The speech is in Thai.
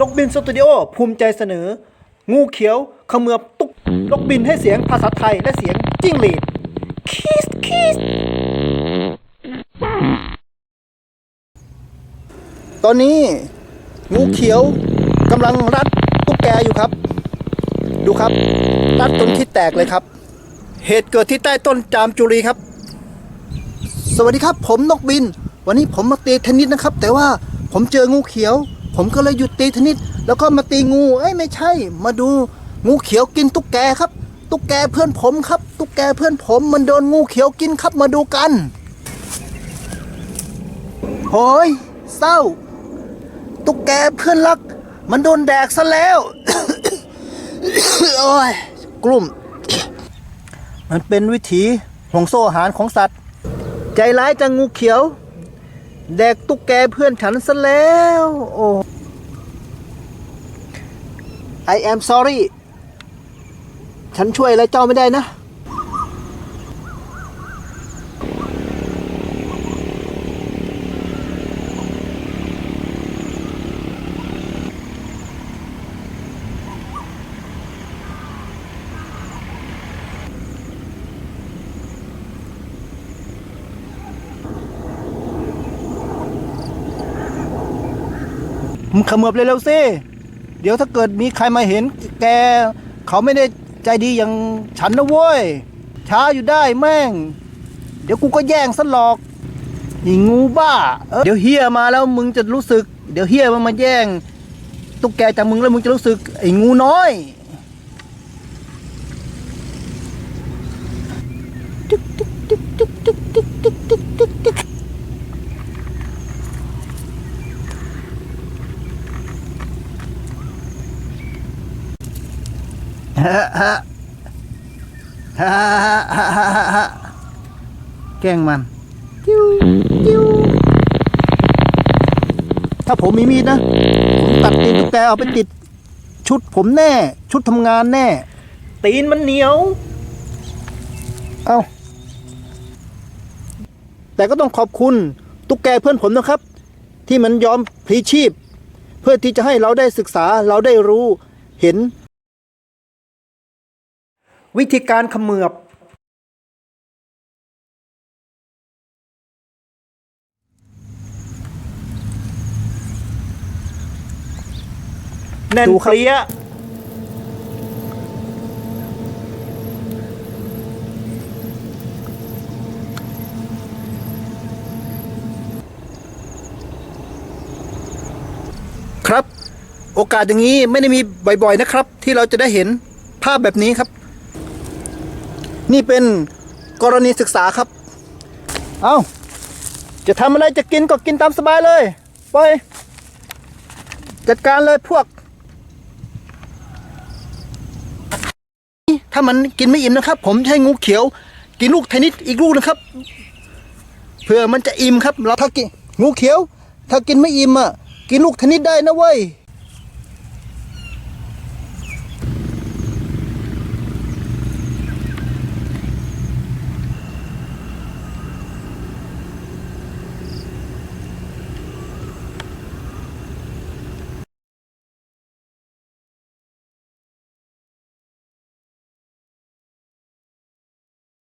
นกบินสตูดิโอภูมิใจเสนอ งูเขียวขมือบตุกนกบินให้เสียงภาษาไทยและเสียงจิ้งหรีดคิสคิสตอนนี้ งูเขียวกำลังรัดตุ๊กแกอยู่ครับ ดูครับ รัดจนที่แตกเลยครับ เหตุเกิดที่ใต้ต้นจามจุรีครับ สวัสดีครับ ผมนกบิน วันนี้ผมมาตีเทนนิสนะครับ แต่ว่าผมเจองูเขียว ผมก็เลยหยุดตีเทนนิสแล้วก็มาตีงูเอ้ยไม่ใช่ มาดูงูเขียวกินตุ๊กแกครับ ตุ๊กแกเพื่อนผมครับ ตุ๊กแกเพื่อนผมมันโดนงูเขียวกินครับมาดูกันโอ้ยเศร้า ตุ๊กแกเพื่อนรัก มันโดนแดกซะแล้วโอ้ยกลุ่ม มันเป็นวิถีห่วงโซ่อาหารของสัตว์ ใจร้ายจังงูเขียว แดกตุ๊กแกเพื่อนฉันซะแล้ว โอ้ I am sorry ฉันช่วยอะไรเจ้าไม่ได้นะ มึงขมือบเร็วๆสิเดี๋ยวถ้าเกิดมีใครมาเห็น แก เขาไม่ได้ใจดีอย่างฉันนะเว้ย ช้าอยู่ได้แม่ง เดี๋ยวกูก็แย่งซะหรอกหิงูบ้าเออเดี๋ยวเฮียมาแล้วมึงจะรู้สึก เดี๋ยวเฮียมันมาแย่งตุ๊กแกจากมึงแล้วมึงจะรู้สึกไอ้งูน้อย ฮะฮะฮะฮะฮะฮะแกล้งมันจิ้วจิ้วถ้าผมมีมีดนะ ผมตัดตีนตุ๊กแกเอาไปติด ชุดผมแน่ ชุดทำงานแน่ ตีนมันเหนียว เอาแต่ก็ต้องขอบคุณตุ๊กแกเพื่อนผมนะครับ ที่มันยอมพลีชีพ เพื่อที่จะให้เราได้ศึกษาเราได้รู้เห็น วิธีการเขมือบแน่นเปรี้ยครับ โอกาสอย่างนี้ไม่ได้มีบ่อยๆนะครับ ที่เราจะได้เห็นภาพแบบนี้ครับ นี่เป็นกรณีศึกษาครับ เอาจะทำอะไรจะกินก็กินตามสบายเลยไปจัดการเลยพวก ถ้ามันกินไม่อิ่มนะครับ ผมให้งูเขียว กินลูกเทนนิสอีกลูกนะครับ เพื่อมันจะอิ่มครับ เราถ้ากินงูเขียว ถ้ากินไม่อิ่มอะกินลูกเทนนิสได้นะเว้ย